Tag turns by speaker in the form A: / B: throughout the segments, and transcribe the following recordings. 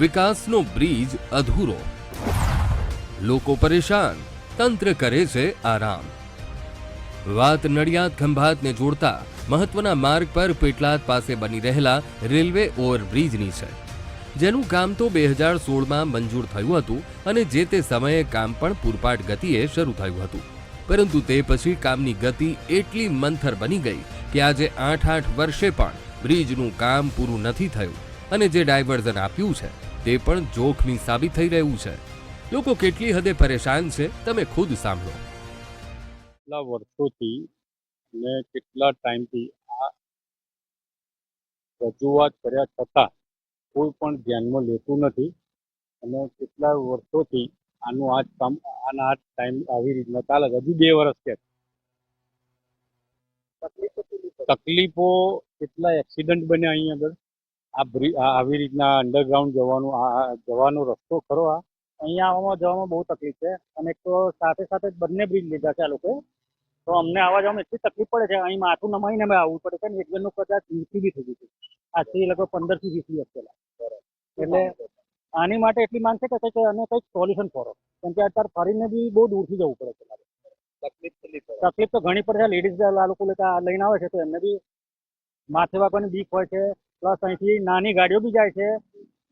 A: વિકાસનો બ્રિજ અધૂરો. લોકો પરેશાન, તંત્ર કરે છે આરામ. વાત નડિયાદ ખંભાતને જોડતા મહત્વના માર્ગ પર પેટલાદ પાસે બની રહેલા રેલવે ઓવરબ્રિજની છે, જેનું કામ તો બે હજાર સોળમાં મંજૂર થયું હતું અને જે તે સમયે કામ પણ પૂરપાટ ગતિએ શરૂ થયું હતું. પરંતુ તે પછી કામની ગતિ એટલી મંથર બની ગઈ કે આજે આઠ આઠ વર્ષે પણ બ્રિજનું કામ પૂરું નથી થયું. અને જે ડાયવર્ઝન આપ્યું છે, તે પણ જોખમી સાબિત થઈ રહ્યું છે. લોકો કેટલી હદે પરેશાન છે, તમે ખુદ સાંભળો.
B: કેટલા વર્ષોથી અને કેટલા ટાઈમથી આ રજૂઆત કર્યા છતાં કોઈ પણ ધ્યાનમાં લેતું નથી અને કેટલા વર્ષોથી આનું આ કામ, આના આ ટાઈમ આવી રીતના ચાલે હજુ બે વર્ષ કે તકલીફો કેટલા એક્સિડન્ટ બન્યા અહીં આગળ? આ બ્રિજ આવી રીતના અંડરગ્રાઉન્ડ જવાનું, આ જવાનો રસ્તો ખરો આ. અહીંયા આવવામાં જવામાં બહુ તકલીફ છે. અને એક તો સાથે સાથે બંને બ્રિજ લીધા છે આ લોકોએ. તો અમને આવવા જવામાં એટલી તકલીફ પડે છે. અહીં માથું નમાઈને અમે આવવું પડે છે. ને એક જણનું કદાચ મૃત્યુ બી થઈ ગયું છે. આજથી લગભગ પંદરથી વીસ દિવસ પહેલા. એટલે આની માટે એટલી માંગ છે કે અમે કંઈક સોલ્યુશન કરો. કેમ કે અત્યારે ફરીને બી બહુ દૂરથી જવું પડે છે તકલીફ તો ઘણી પડે છે. લેડીઝ આ લોકો લઈને આવે છે. તો એમને બી માથે વાગવાની બીક હોય છે. પ્લસ અહીંથી નાની ગાડીઓ બી જાય છે.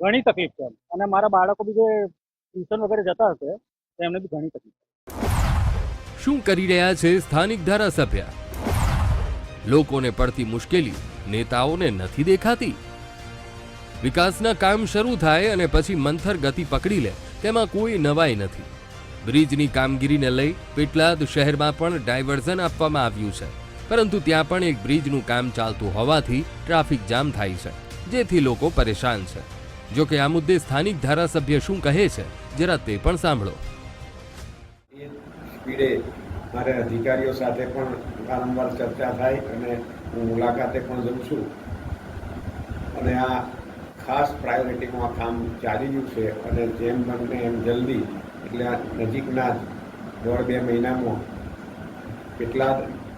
B: ઘણી તકલીફ છે. અને મારા બાળકો બી જે ટ્યુશન વગેરે જતા હશે, તો એમને બી ઘણી તકલીફ
A: શું કરી રહ્યા છે સ્થાનિક ધારાસભ્ય? લોકોને પડતી મુશ્કેલી નેતાઓને નથી દેખાતી? વિકાસના કામ શરૂ થાય અને પછી મંથર ગતિ પકડી લે, તેમાં કોઈ નવાઈ નથી. બ્રિજની કામગીરીને લઈ પેટલાદ શહેરમાં પણ ડાયવર્ઝન આપવામાં આવ્યું છે. પરંતુ ત્યાં પણ એક બ્રિજનું કામ ચાલતું હોવાથી ટ્રાફિક જામ થાય છે, જેથી લોકો પરેશાન છે. જો કે આ મુદ્દે સ્થાનિક ધારાસભ્ય શું કહે છે, જરા તે પણ સાંભળો.
C: સ્પીડે મારે અધિકારીઓ સાથે પણ વારંવાર ચર્ચા થાય અને હું મુલાકાતે પણ જઉં છું. અને આ ખાસ પ્રાયોરિટીમાં કામ ચાલી રહ્યું છે અને જેમ બને એમ જલ્દી, એટલે આ નજીકના દોઢ બે મહિનામાં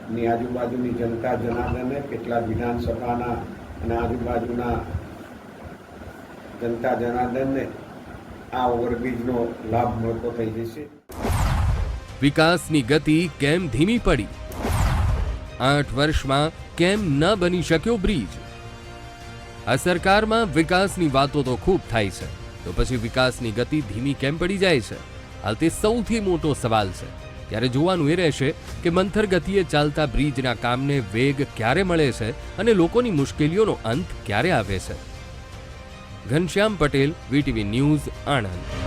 C: કેટલાની આજુબાજુની જનતા જનાર્દને કેટલા વિધાનસભાના અને આજુબાજુના જનતા, જનાર્દનને આ ઓવરબ્રિજનો લાભ મળતો થઈ જશે.
A: વિકાસની ગતિ કેમ ધીમી પડી? આઠ વર્ષમાં કેમ ન બની શક્યો બ્રિજ? આ સરકારમાં વિકાસની વાતો તો ખૂબ થાય છે, તો પછી વિકાસની ગતિ ધીમી કેમ પડી જાય છે? હાલ તે સૌથી મોટો સવાલ છે. ત્યારે જોવાનું એ રહેશે કે મંથર ગતિએ ચાલતા બ્રિજના કામને વેગ ક્યારે મળે છે અને લોકોની મુશ્કેલીઓનો અંત ક્યારે આવે છે. Ghanshyam Patel, VTV news, Anand.